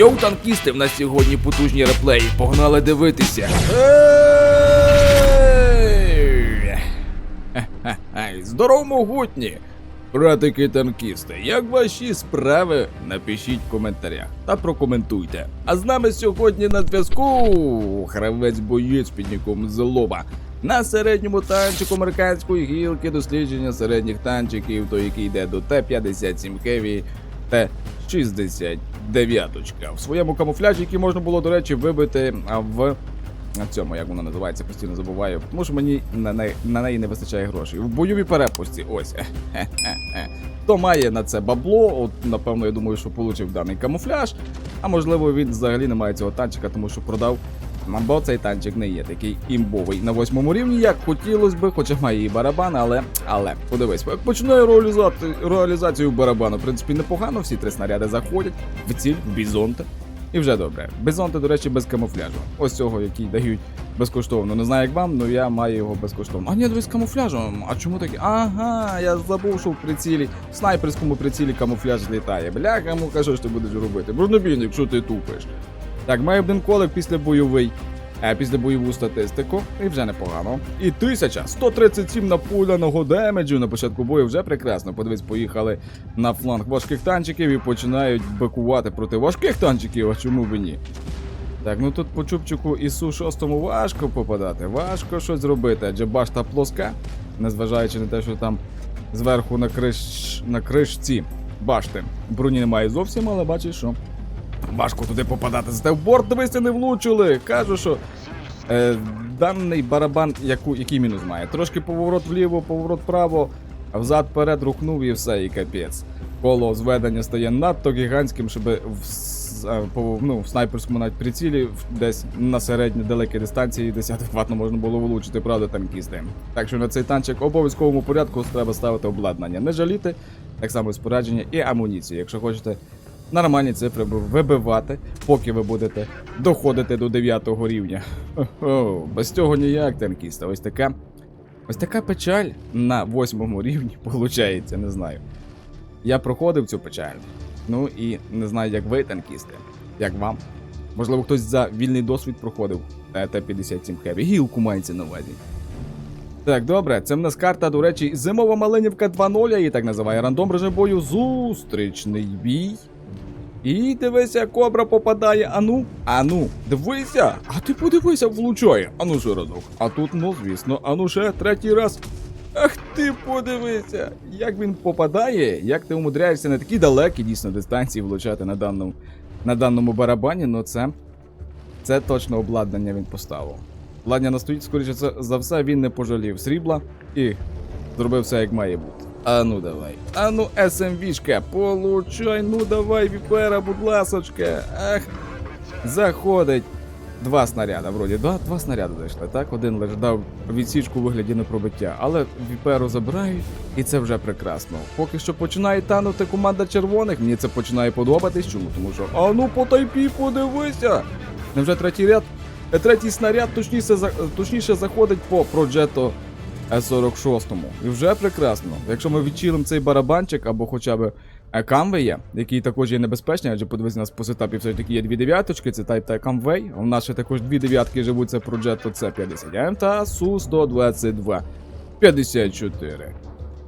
Йоу, танкісти, в нас сьогодні потужні реплеї. Погнали дивитися. Здорово, могутні! Братики танкісти, як ваші справи? Напишіть в коментарях та прокоментуйте. А з нами сьогодні на зв'язку гравець боєць під ніком Злоба. На середньому танчику американської гілки дослідження середніх танчиків, той який йде до Т-57 Heavy Т-69. В своєму камуфляжі, який можна було, до речі, вибити в цьому, як вона називається, постійно забуваю. Тому що мені на неї, на неї не вистачає грошей. В бойовій перепустці, ось. Хто має на це бабло, от напевно, я думаю, що отримав даний камуфляж. А можливо, він взагалі не має цього танчика, тому що продав. Бо цей танчик не є такий імбовий на восьмому рівні, як хотілося би, хоча має і барабан, але. Але подивись, як починаю реалізувати реалізацію барабану. В принципі, непогано, всі три снаряди заходять в ціль, в бізонте. І вже добре. Бізонти, до речі, без камуфляжу. Ось цього, який дають безкоштовно. Не знаю, як вам, але я маю його безкоштовно. А ні, дивись, з камуфляжем. А чому таке? Ага, я забув, що в прицілі, в снайперському прицілі камуфляж злітає. Бляха, му кажу, що ти будеш робити. Бронебійник, якщо ти тупиш. Так, маю один колик після бойовий. Е, після бойову статистику, і вже непогано. І 1137 напуляного демеджу на початку бою вже прекрасно. Подивись, поїхали на фланг важких танчиків і починають бикувати проти важких танчиків, а чому б ні? Так, ну тут по чубчику і Су-6 важко попадати, важко щось зробити, адже башта плоска, незважаючи на те, що там зверху на, криш... на кришці башти броні немає зовсім, але бачиш, що важко туди попадати. Зате в борт дивися, не влучили. Кажу, що е, даний барабан, яку, який мінус має. Трошки поворот вліво, поворот вправо, взад вперед рухнув і все, і капець. Коло зведення стає надто гігантським, щоб в, е, ну, в снайперському навіть прицілі десь на середній далекій дистанції десь адекватно можна було влучити, правда, танкісти. Так що на цей танчик обов'язковому порядку треба ставити обладнання. Не жаліти, так само спорядження і амуніцію. Якщо хочете нормальні цифри ви- вибивати, поки ви будете доходити до 9 рівня. Хо-хо, без цього ніяк танкіста. Ось така. Ось така печаль на 8 рівні виходить, не знаю. Я проходив цю печаль. Ну і не знаю, як ви, танкісти. Як вам? Можливо, хтось за вільний досвід проходив е, Т-57 Heavy. Гілку мається на увазі. Так, добре, це в нас карта, до речі, зимова Малинівка 2.0, її так називає рандом режим бою. Зустрічний бій. І дивися, кобра попадає. Ану, ану, дивися. А ти подивися, влучає. Ану ще. А тут, ну, звісно, ану ще третій раз. Ах ти подивися, як він попадає, як ти умудряєшся на такі далекі дійсно дистанції влучати на даному, на даному барабані, ну це. Це точно обладнання він поставив. Обладнання настоїть, скоріше за все, він не пожалів срібла і зробив все як має бути. А ну давай. А ну СМВшка, получай, ну давай, Віпера, будь ласочка. Ах. Заходить. Два снаряда, вроді, два, два снаряди зайшли, так? Один лише дав відсічку у вигляді непробиття, але Віперу забирають, і це вже прекрасно. Поки що починає танути команда червоних, мені це починає подобатись. Чому? Тому що а ну по тайпі подивися! Невже третій ряд? Третій снаряд точніше, точніше заходить по проджето С-46. І вже прекрасно. Якщо ми відчилимо цей барабанчик або хоча б е, Камвея, який також є небезпечний, адже подивись, нас по сетапі все ж таки є дві дев'яточки, це Type та Камвей. У нас ще також дві дев'ятки живуть, це Progetto C50M та Су-122 54.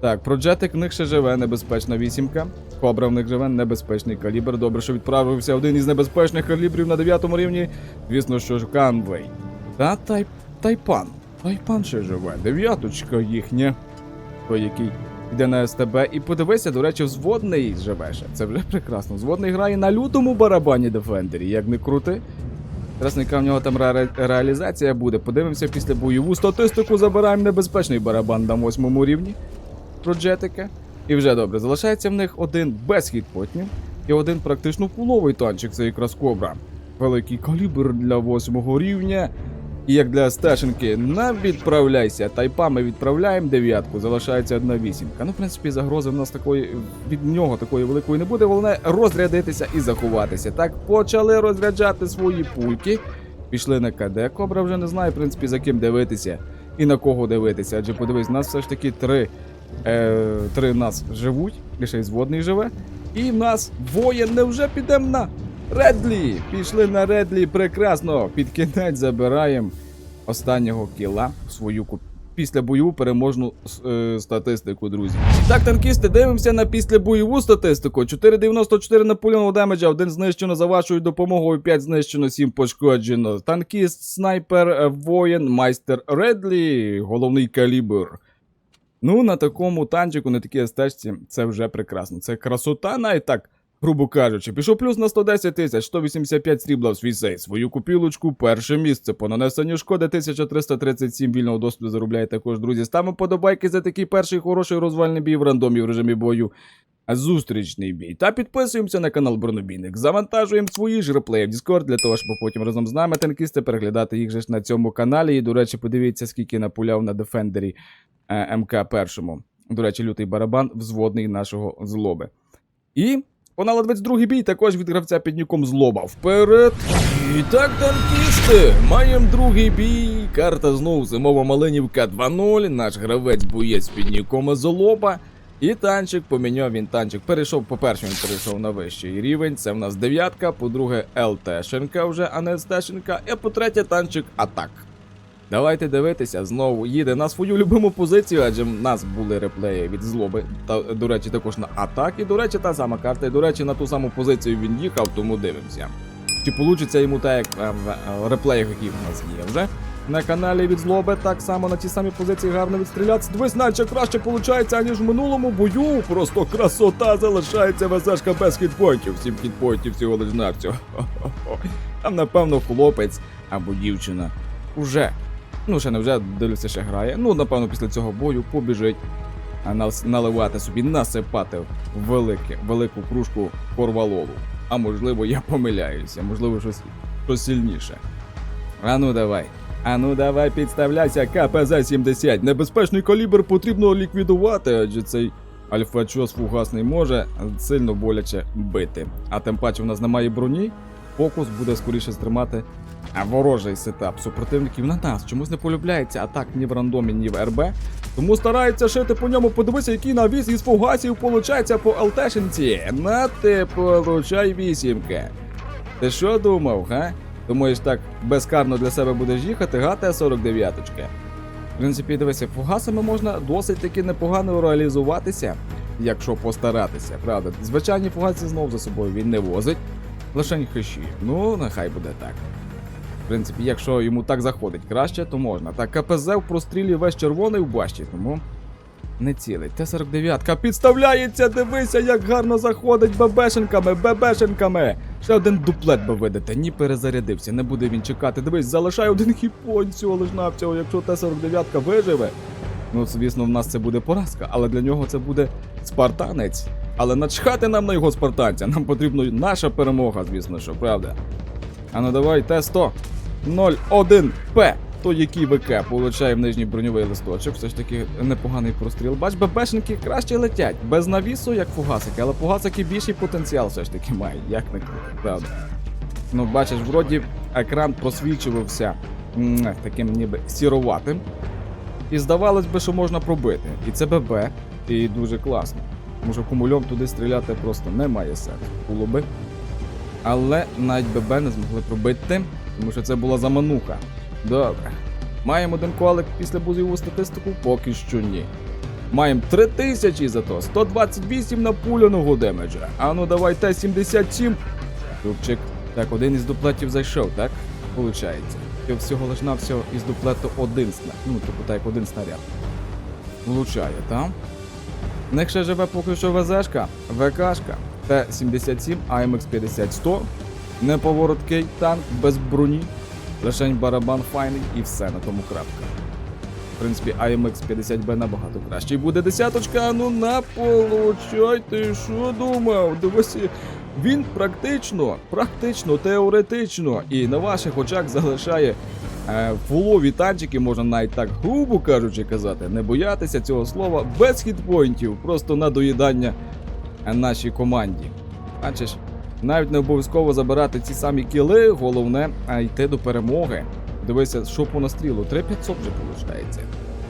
Так, Проджетик в них ще живе, небезпечна вісімка. Кобра в них живе, небезпечний калібр. Добре, що відправився один із небезпечних калібрів на 9 рівні. Звісно, що ж Канвей. Та тай... Тайпан. Тайпан ще живе. Дев'яточка їхня. Той, який йде на СТБ. І подивися, до речі, взводний живе ще. Це вже прекрасно. Взводний грає на лютому барабані Defender, як не крути. Красника в нього там ре- реалізація буде. Подивимося після бойову статистику. Забираємо небезпечний барабан на восьмому рівні. Проджетика. І вже добре. Залишається в них один без хітпотнів і один практично фуловий танчик, це якраз кобра. Великий калібр для восьмого рівня. І як для стешенки, на відправляйся. Тайпа ми відправляємо дев'ятку, залишається одна вісімка. Ну, в принципі, загрози в нас такої від нього такої великої не буде. Головне розрядитися і заховатися. Так, почали розряджати свої пульки. Пішли на КД. Кобра вже не знає, в принципі, за ким дивитися і на кого дивитися. Адже подивись, нас все ж таки три, е, три нас живуть, ще й зводний живе. І в нас воєн невже підемо на Редлі! Пішли на Редлі, прекрасно! Під кінець забираємо останнього кіла в свою ку- післябойову переможну е, статистику, друзі. Так, танкісти, дивимося на післябойову статистику. 4,94 наполеонового демеджа, 1 знищено за вашою допомогою, 5 знищено, 7 пошкоджено. Танкіст, снайпер, е, воїн, майстер Редлі, головний калібр. Ну, на такому танчику, на такій стежці, це вже прекрасно. Це красота, навіть так, грубо кажучи. Пішов плюс на 110 тисяч, 185 срібла в свій сейф. Свою купілочку, перше місце. По нанесенню шкоди 1337 вільного досвіду заробляє також, друзі. Ставимо подобайки за такий перший хороший розвальний бій в рандомі в режимі бою. А Зустрічний бій. Та підписуємося на канал Бронобійник. Завантажуємо свої ж реплеї в Discord для того, щоб потім разом з нами танкісти переглядати їх же ж на цьому каналі. І, до речі, подивіться, скільки напуляв на Дефендері МК першому. До речі, лютий барабан взводний нашого злоби. І понала 22 бій також від гравця під ніком злоба. Вперед! І так, танкісти! Маємо другий бій. Карта знову зимова Малинівка 2-0. Наш гравець боєць під ніком злоба. І танчик поміняв він танчик. Перейшов, по-перше, він перейшов на вищий рівень. Це в нас дев'ятка, по-друге, ЛТ-шинка вже, а не СТ-шинка. І по-третє, танчик атак. Давайте дивитися, знову їде на свою любиму позицію, адже в нас були реплеї від злоби. Та, до речі, також на атак. І, до речі, та сама карта. І, до речі, на ту саму позицію він їхав, тому дивимося. Чи получиться йому так, як е, в е, реплеях, які в нас є вже. На каналі від злоби так само на ті самі позиції гарно відстрілятися. Дивись, наче краще виходить, аніж в минулому бою. Просто красота залишається ВЗшка без хітпоінтів. Сім хітпоінтів всього лиш навсього. Там, напевно, хлопець або дівчина уже. Ну, ще не вже дивлюся, ще грає. Ну, напевно, після цього бою побіжить наливати собі, насипати велике, велику кружку корвалолу. А можливо, я помиляюся, можливо, щось, щось сильніше. А ну давай. А ну давай підставляйся, КПЗ-70. Небезпечний калібр потрібно ліквідувати, адже цей альфачос фугасний може сильно боляче бити. А тим паче в нас немає броні, фокус буде скоріше стримати а ворожий сетап супротивників на нас чомусь не полюбляється атак ні в рандомі, ні в РБ. Тому стараються шити по ньому. Подивися, який навіс із фугасів получається по ЛТшенці. На ти получай вісімки. Ти що думав, га? Думаєш, так безкарно для себе будеш їхати, га, Т-49? В принципі, дивися, фугасами можна досить таки непогано реалізуватися, якщо постаратися, правда. Звичайні фугаси знов за собою він не возить, лише хищі. Ну, нехай буде так. Принципі, якщо йому так заходить краще, то можна. Так, КПЗ в прострілі весь червоний в башті, тому не цілий. Т-49 підставляється, дивися, як гарно заходить бебешенками, бебешенками. Ще один дуплет би видати, ні перезарядився, не буде він чекати. Дивись, залишає один хіпонь цього лиш навцього, якщо Т-49 виживе. Ну, звісно, в нас це буде поразка, але для нього це буде спартанець. Але начхати нам на його спартанця, нам потрібна наша перемога, звісно, що правда. А ну давай, Т-100. 01П. То який ВК получає в нижній броньовий листочок. Все ж таки непоганий простріл. Бач, ББшники краще летять. Без навісу, як фугасики, але фугасики більший потенціал все ж таки мають, як не правда. Ну, бачиш, вроді екран просвічувався таким ніби сіроватим. І здавалось би, що можна пробити. І це ББ, і дуже класно. Тому що кумульом туди стріляти просто немає сенсу. Було би. Але навіть ББ не змогли пробити, тому що це була замануха. Добре. Маємо один колик після бузову статистику? Поки що ні. Маємо 3000 зато, 128 напуляного демеджа. А ну давай Т-77. Тупчик. Так, один із дуплетів зайшов, так? Получається. І всього лиш навсього із дуплету один снаряд. Ну, типу так, один снаряд. Влучає, так? В них ще живе поки що ВЗшка, ВКшка, Т-77, АМХ-50-100, неповороткий танк без броні, лишень барабан файний і все на тому крапка. В принципі, AMX-50B набагато краще. Буде десяточка, ну на получай, ти що думав? Дивися, він практично, практично, теоретично і на ваших очах залишає е, фулові танчики, можна навіть так грубо кажучи казати, не боятися цього слова без хітпоінтів, просто на доїдання нашій команді. Бачиш, навіть не обов'язково забирати ці самі кіли, головне а йти до перемоги. Дивися, що по настрілу, 3500 вже виходить.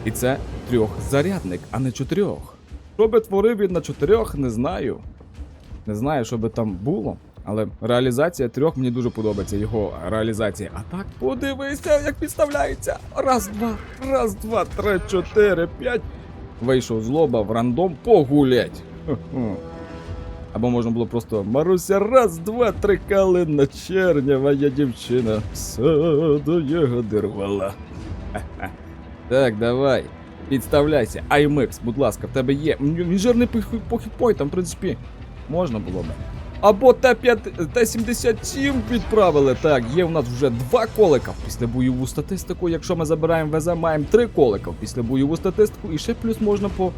І це трьохзарядник, а не чотирьох. Що би творив він на чотирьох, не знаю. Не знаю, що би там було. Але реалізація трьох мені дуже подобається. Його реалізація. А так, подивися, як підставляється. Раз, два, раз, два, три, чотири, п'ять. Вийшов з лоба в рандом погулять. Хе-хе. Або можна було просто Маруся, раз, два, три калина чернява я дівчина. в Саду ягоди рвала. Ха-ха. Так, давай. Підставляйся. IMX, будь ласка, в тебе є. М, Він жирний по, хі- по в принципі, можна було б. Або Т5, Т77 відправили. Так, є в нас вже два колика після бойову статистику. Якщо ми забираємо ВЗ, маємо три колика після бойову статистику. І ще плюс можна по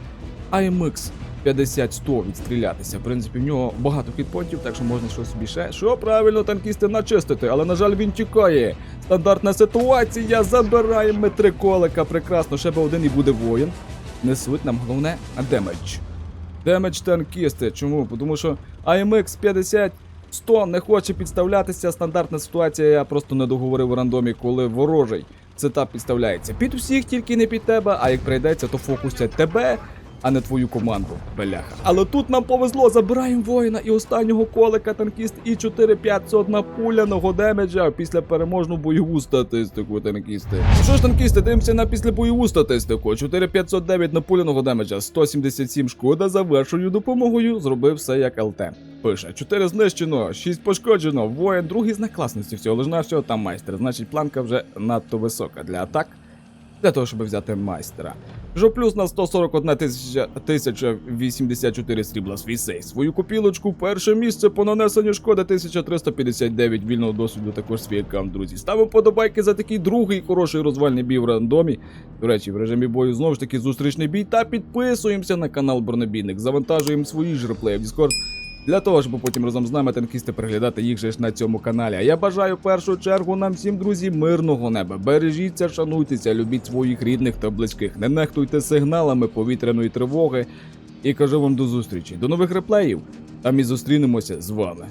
AMX 50-100 відстрілятися. В принципі, в нього багато хітпонтів, так що можна щось ще. Що правильно танкісти начистити, але на жаль він тікає. Стандартна ситуація. Забираємо ми три колика. Прекрасно, ще би один і буде воїн. Несуть нам головне демедж. Демедж танкісти. Чому? Тому що AMX 50 100 не хоче підставлятися. Стандартна ситуація, я просто не договорив у рандомі, коли ворожий сетап підставляється. Під усіх, тільки не під тебе, а як прийдеться, то фокусять тебе, а не твою команду. Беляха. Але тут нам повезло, забираємо воїна і останнього колика танкіст і 4501 пуляного демеджа після переможну бойову статистику танкісти. Що ж, танкісти, дивимося на післябойову статистику. 4509 напуляного демеджа, 177 шкода за вашою допомогою. Зробив все як ЛТ. Пише 4 знищено, 6 пошкоджено. Воїн, другий знак класності всього лиш на всього там майстер. Значить, планка вже надто висока для атак. Для того, щоб взяти майстера. Жоплюс на 141 тисяча, тисяча 84 срібла свій сейф. Свою копілочку, перше місце по нанесенню шкоди 1359 вільного досвіду, також свій аккаунт, друзі. Ставимо подобайки за такий другий хороший розвальний бій в рандомі. До речі, в режимі бою знову ж таки зустрічний бій. Та підписуємося на канал Бронебійник, завантажуємо свої ж реплеї в Discord. Для того, щоб потім разом з нами танкісти переглядати їх же ж на цьому каналі. А я бажаю в першу чергу нам всім, друзі, мирного неба. Бережіться, шануйтеся, любіть своїх рідних та близьких. Не нехтуйте сигналами повітряної тривоги. І кажу вам до зустрічі. До нових реплеїв. Там і зустрінемося з вами.